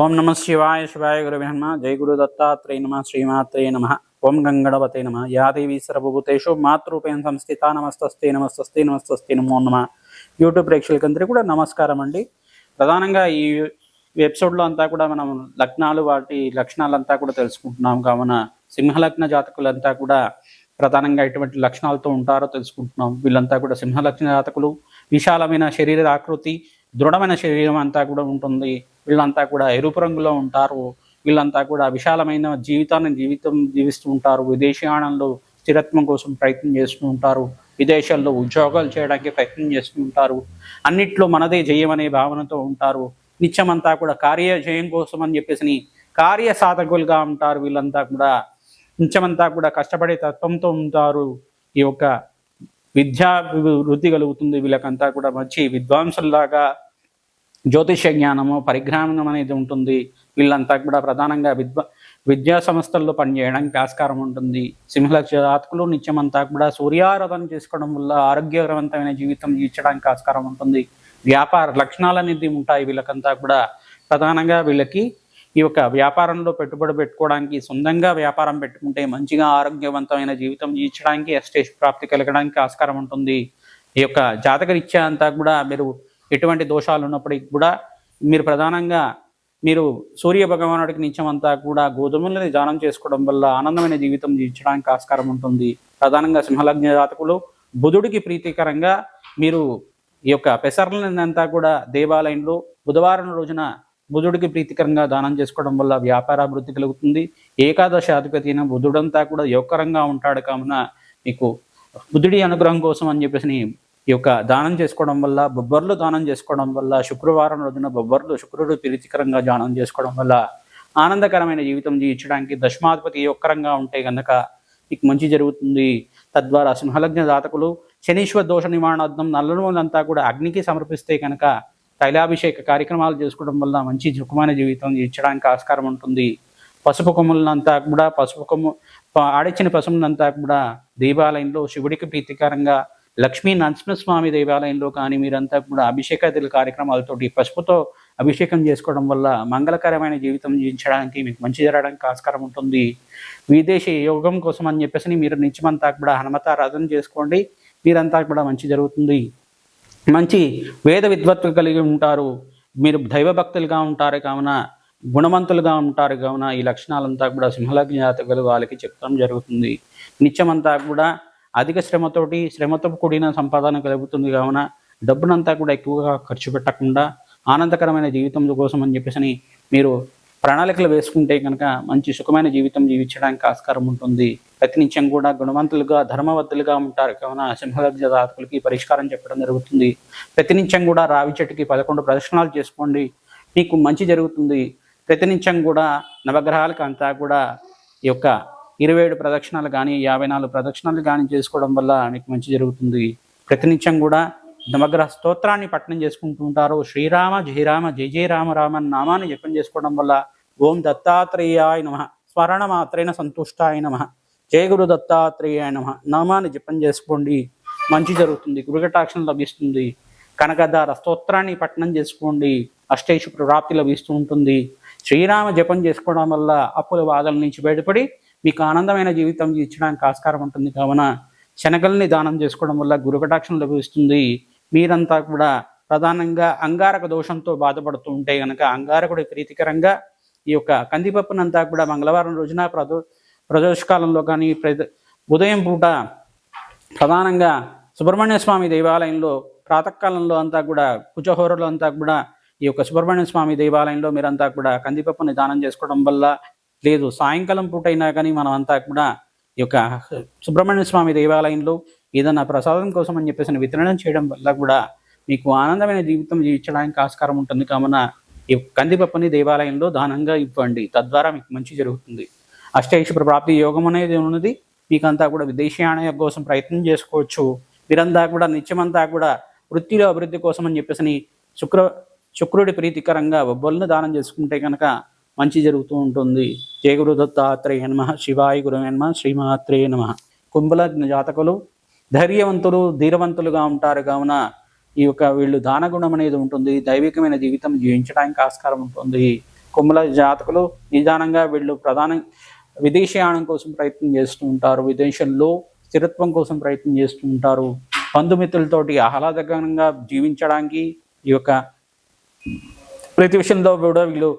ఓం నమ శివాయ శివాయ గురవే నమ. జయ గురు దత్తాత్రేయ నమ శ్రీమాత్రే నమ. ఓం గంగణవతే నమ. యా దేవీ సర్వభూతేషు మాతృపేణ సంస్థిత నమస్తస్తే నమస్తస్తే నమస్తస్తే నమో నమ. యూట్యూబ్ ప్రేక్షకులందరికీ కూడా నమస్కారం అండి. ప్రధానంగా ఈ ఎపిసోడ్లో అంతా కూడా మనం లగ్నాలు వాటి లక్షణాలంతా కూడా తెలుసుకుంటున్నాం. కావున సింహలగ్న జాతకులంతా కూడా ప్రధానంగా ఎటువంటి లక్షణాలతో ఉంటారో తెలుసుకుంటున్నాం. వీళ్ళంతా కూడా సింహలగ్న జాతకులు. విశాలమైన శరీర ఆకృతి దృఢమైన శరీరం అంతా కూడా ఉంటుంది. వీళ్ళంతా కూడా ఎరుపు రంగులో ఉంటారు. వీళ్ళంతా కూడా విశాలమైన జీవితాన్ని జీవితం జీవిస్తూ ఉంటారు. విదేశీయానంలో స్థిరత్వం కోసం ప్రయత్నం చేస్తూ ఉంటారు. విదేశాల్లో ఉద్యోగాలు చేయడానికి ప్రయత్నం చేస్తూ ఉంటారు. అన్నిట్లో మనదే జయమనే భావనతో ఉంటారు. నిత్యమంతా కూడా కార్య జయం కోసం అని చెప్పేసి కార్య సాధకులుగా ఉంటారు. వీళ్ళంతా కూడా నిత్యమంతా కూడా కష్టపడే తత్వంతో ఉంటారు. ఈ యొక్క విద్యా వృద్ధి కలుగుతుంది. వీళ్ళకంతా కూడా మంచి విద్వాంసుల్లాగా జ్యోతిష జ్ఞానము పరిజ్ఞానం అనేది ఉంటుంది. వీళ్ళంతా కూడా ప్రధానంగా విద్వ విద్యా సంస్థల్లో పనిచేయడానికి ఆస్కారం ఉంటుంది. సింహలక్ష జాతకులు నిత్యమంతా కూడా సూర్యారాధన చేసుకోవడం వల్ల ఆరోగ్యకరవంతమైన జీవితం జీవించడానికి ఆస్కారం ఉంటుంది. వ్యాపార లక్షణాలు అనేది ఉంటాయి. వీళ్ళకంతా కూడా ప్రధానంగా వీళ్ళకి ఈ యొక్క వ్యాపారంలో పెట్టుబడి పెట్టుకోవడానికి సొంతంగా వ్యాపారం పెట్టుకుంటే మంచిగా ఆరోగ్యవంతమైన జీవితం జీవించడానికి ఎస్టేజ్ ప్రాప్తి కలగడానికి ఆస్కారం ఉంటుంది. ఈ యొక్క జాతకరీత్యా అంతా కూడా మీరు ఎటువంటి దోషాలు ఉన్నప్పటికీ కూడా మీరు ప్రధానంగా మీరు సూర్య భగవానుడికి నిత్యమంతా కూడా గోధుమలని దానం చేసుకోవడం వల్ల ఆనందమైన జీవితం జీవించడానికి ఆస్కారం ఉంటుంది. ప్రధానంగా సింహలగ్న జాతకులు బుధుడికి ప్రీతికరంగా మీరు ఈ యొక్క పెసర్లంతా కూడా దేవాలయంలో బుధవారం రోజున బుధుడికి ప్రీతికరంగా దానం చేసుకోవడం వల్ల వ్యాపారాభివృద్ధి కలుగుతుంది. ఏకాదశ అధిపతి అయిన బుధుడంతా కూడా యోగకరంగా ఉంటాడు కావున మీకు బుధుడి అనుగ్రహం కోసం అని చెప్పేసి ఈ యొక్క దానం చేసుకోవడం వల్ల బొబ్బర్లు దానం చేసుకోవడం వల్ల శుక్రవారం రోజున బొబ్బర్లు శుక్రుడు ప్రీతికరంగా దానం చేసుకోవడం వల్ల ఆనందకరమైన జీవితం జీవించడానికి దశమాధిపతి యోగకరంగా ఉంటే కనుక మీకు మంచి జరుగుతుంది. తద్వారా సింహలగ్న జాతకులు శనీశ్వర దోష నివారణార్థం నల్లనూలంతా కూడా అగ్నికి సమర్పిస్తే కనుక తైలాభిషేక కార్యక్రమాలు చేసుకోవడం వల్ల మంచి సుఖమైన జీవితం జీవించడానికి ఆస్కారం ఉంటుంది. పసుపు కొమ్ములంతా కూడా పసుపు కొమ్ము ఆడిచ్చిన పసుపునంతా కూడా దేవాలయంలో శివుడికి ప్రీతికరంగా లక్ష్మీ నరసింహస్వామి దేవాలయంలో కానీ మీరంతా కూడా అభిషేకాదుల కార్యక్రమాలతోటి పసుపుతో అభిషేకం చేసుకోవడం వల్ల మంగళకరమైన జీవితం జీవించడానికి మీకు మంచి జరగడానికి ఆస్కారం ఉంటుంది. విదేశీ యోగం కోసం అని చెప్పేసి మీరు నిత్యమంతా కూడా హనుమతారాధన చేసుకోండి. మీరంతా కూడా మంచి జరుగుతుంది. మంచి వేద విద్వత్తు కలిగి ఉంటారు. మీరు దైవభక్తులుగా ఉంటారు కావున గుణవంతులుగా ఉంటారు కావున ఈ లక్షణాలంతా కూడా సింహలగ్న జాతకులు వాళ్ళకి చెప్పడం జరుగుతుంది. నిత్యమంతా కూడా అధిక శ్రమతోటి శ్రమతో కూడిన సంపాదన కలుగుతుంది కావున డబ్బునంతా కూడా ఎక్కువగా ఖర్చు పెట్టకుండా ఆనందకరమైన జీవితం కోసం అని చెప్పేసి మీరు ప్రణాళికలు వేసుకుంటే కనుక మంచి సుఖమైన జీవితం జీవించడానికి ఆస్కారం ఉంటుంది. ప్రతి నిత్యం కూడా గుణవంతులుగా ధర్మవంతులుగా ఉంటారు. కావున సింహలగ్న జాతకులకి పరిష్కారం చెప్పడం జరుగుతుంది. ప్రతి నిత్యం కూడా రావి చెట్టుకి పదకొండు ప్రదక్షిణాలు చేసుకోండి. మీకు మంచి జరుగుతుంది. ప్రతి నిత్యం కూడా నవగ్రహాలకు అంతా కూడా ఈ యొక్క ఇరవై ఏడు ప్రదక్షిణాలు కానీ యాభై నాలుగు ప్రదక్షిణాలు కానీ చేసుకోవడం వల్ల మీకు మంచి జరుగుతుంది. ప్రతినిత్యం కూడా నవగ్రహ స్తోత్రాన్ని పఠనం చేసుకుంటూ ఉంటారు. శ్రీరామ జయరామ జయ జయ రామ రామ నామాన్ని జపం చేసుకోవడం వల్ల ఓం దత్తాత్రేయాయ నమ. స్మరణ మాత్రేణ సంతుష్టాయ నమ. జయ గురు దత్తాత్రేయాయ నమ. నామాన్ని జపం చేసుకోండి. మంచి జరుగుతుంది. గురుకటాక్షం లభిస్తుంది. కనకదార స్తోత్రాన్ని పఠనం చేసుకోండి. అష్టేషు ప్రాప్తి లభిస్తూ ఉంటుంది. శ్రీరామ జపం చేసుకోవడం వల్ల అప్పుల బాధల నుంచి బయటపడి మీకు ఆనందమైన జీవితం ఇచ్చడానికి ఆస్కారం ఉంటుంది. కావున శనగల్ని దానం చేసుకోవడం వల్ల గురుకటాక్షం లభిస్తుంది. మీరంతా కూడా ప్రధానంగా అంగారక దోషంతో బాధపడుతూ ఉంటే కనుక అంగారకుడి ప్రీతికరంగా ఈ యొక్క కందిపప్పునంతా కూడా మంగళవారం రోజున ప్రదో ప్రదోషకాలంలో కానీ ఉదయం పూట ప్రధానంగా సుబ్రహ్మణ్య స్వామి దేవాలయంలో ప్రాతకాలంలో అంతా కూడా కుచహోరలో అంతా కూడా ఈ యొక్క సుబ్రహ్మణ్య స్వామి దేవాలయంలో మీరంతా కూడా కందిపప్పుని దానం చేసుకోవడం వల్ల లేదు. సాయంకాలం పూట అయినా కానీ మనం అంతా కూడా ఈ యొక్క సుబ్రహ్మణ్య స్వామి దేవాలయంలో ఏదైనా ప్రసాదం కోసం అని చెప్పేసి వితరణం చేయడం వల్ల కూడా మీకు ఆనందమైన జీవితం జీవించడానికి ఆస్కారం ఉంటుంది. కావున ఈ కందిపప్పుని దేవాలయంలో దానంగా ఇవ్వండి. తద్వారా మీకు మంచి జరుగుతుంది. అష్టైశ్వర ప్రాప్తి యోగం అనేది ఉన్నది. మీకంతా కూడా విదేశీయాన కోసం ప్రయత్నం చేసుకోవచ్చు. మీరంతా కూడా నిత్యమంతా కూడా వృత్తిలో అభివృద్ధి కోసం అని చెప్పేసి శుక్ర శుక్రుడి ప్రీతికరంగా బొబ్బలను దానం చేసుకుంటే కనుక మంచి జరుగుతూ ఉంటుంది. జయ గురు దత్తాత్రేయ నమ. శివాయ గురువే నమ. శ్రీమాత్రేయ నమ. కుంభల జాతకులు ధైర్యవంతులు ధీరవంతులుగా ఉంటారు. కావున ఈ యొక్క వీళ్ళు దానగుణం అనేది ఉంటుంది. దైవికమైన జీవితం జీవించడానికి ఆస్కారం ఉంటుంది. కుంభల జాతకులు నిదానంగా వీళ్ళు ప్రధాన విదేశయానం కోసం ప్రయత్నం చేస్తూ ఉంటారు. విదేశంలో స్థిరత్వం కోసం ప్రయత్నం చేస్తూ ఉంటారు. బంధుమిత్రులతోటి ఆహ్లాదకరంగా జీవించడానికి ఈ యొక్క ప్రతి విషయంలో కూడా వీళ్ళు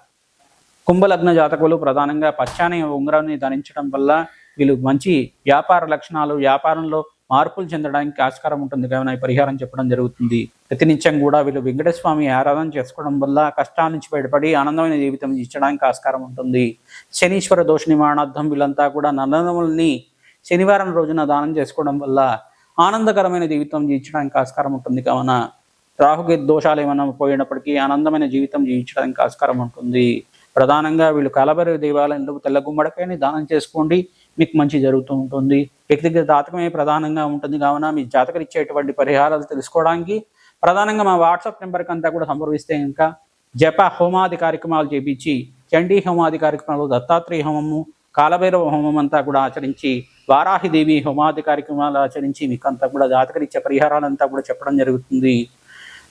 కుంభలగ్న జాతకులు ప్రధానంగా పచ్చాని ఉంగరాన్ని ధరించడం వల్ల వీళ్ళు మంచి వ్యాపార లక్షణాలు వ్యాపారంలో మార్పులు చెందడానికి ఆస్కారం ఉంటుంది. కావున పరిహారం చెప్పడం జరుగుతుంది. ప్రతినిత్యం కూడా వీళ్ళు వెంకటస్వామి స్వామి ఆరాధన చేసుకోవడం వల్ల కష్టాల నుంచి బయటపడి ఆనందమైన జీవితం ఇచ్చడానికి ఆస్కారం ఉంటుంది. శనీశ్వర దోష నివారణార్థం వీళ్ళంతా కూడా నల్లనముల్ని శనివారం రోజున దానం చేసుకోవడం వల్ల ఆనందకరమైన జీవితం జీవించడానికి ఆస్కారం ఉంటుంది. కావున రాహుకి దోషాలు ఏమైనా పోయినప్పటికీ ఆనందమైన జీవితం జీవించడానికి ఆస్కారం ఉంటుంది. ప్రధానంగా వీళ్ళు కాలభైరవ దేవాలయంలో తెల్ల గుమ్మడికాయని దానం చేసుకోండి. మీకు మంచి జరుగుతూ ఉంటుంది. వ్యక్తిగత జాతకమే ప్రధానంగా ఉంటుంది. కావున మీ జాతకం ఇచ్చేటువంటి పరిహారాలు తెలుసుకోవడానికి ప్రధానంగా మా వాట్సాప్ నెంబర్కి అంతా కూడా సంప్రదిస్తే ఇంకా జప హోమాది కార్యక్రమాలు చేపించి చండీ హోమాది కార్యక్రమాలు దత్తాత్రేయ హోమము కాలభైరవ హోమం అంతా కూడా ఆచరించి వారాహిదేవి హోమాది కార్యక్రమాలు ఆచరించి మీకు అంతా కూడా జాతకరిచ్చే పరిహారాలంతా కూడా చెప్పడం జరుగుతుంది.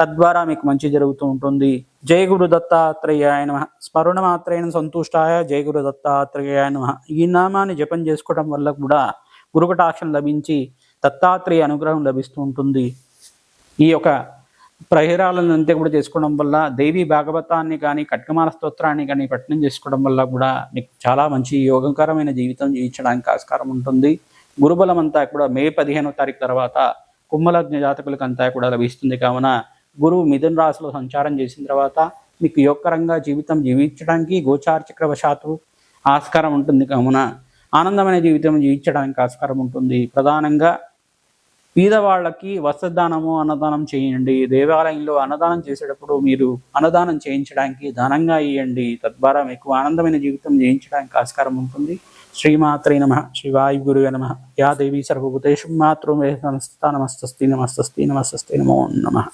తద్వారా మీకు మంచి జరుగుతూ ఉంటుంది. జయ గురు దత్తాత్రేయాయ నమ. స్మరణ మాత్రేణ సంతుష్టాయ జయ గురు దత్తాత్రేయాయ నమ. ఈ నామాన్ని జపం చేసుకోవడం వల్ల కూడా గురుకటాక్షం లభించి దత్తాత్రేయ అనుగ్రహం లభిస్తూ ఉంటుంది. ఈ యొక్క ప్రహేరాలను అంతే కూడా చేసుకోవడం వల్ల దేవి భాగవతాన్ని కానీ కట్కమాల స్తోత్రాన్ని కానీ పఠనం చేసుకోవడం వల్ల కూడా మీకు చాలా మంచి యోగకరమైన జీవితం జీవించడానికి ఆస్కారం ఉంటుంది. గురుబలం అంతా కూడా మే పదిహేనో తారీఖు తర్వాత కుంభలగ్న జాతకులకు అంతా కూడా లభిస్తుంది. కావున గురువు మిథున రాశిలో సంచారం చేసిన తర్వాత మీకు యోగకరంగా జీవితం జీవించడానికి గోచార చక్రవశాత్తు ఆస్కారం ఉంటుంది కావున ఆనందమైన జీవితం జీవించడానికి ఆస్కారం ఉంటుంది. ప్రధానంగా పేదవాళ్ళకి వస్త్రదానము అన్నదానం చేయండి. దేవాలయంలో అన్నదానం చేసేటప్పుడు మీరు అన్నదానం చేయించడానికి దానంగా ఇవ్వండి తద్వారా మీకు ఆనందమైన జీవితం జీవించడానికి ఆస్కారం ఉంటుంది. శ్రీమాత్రే నమ. శివాయు గురువే నమ. యా దేవి సర్వభూతేషు మాతృ నమస్తా నమస్తస్తి నమస్తస్తి నమస్తస్తి నమో నమ.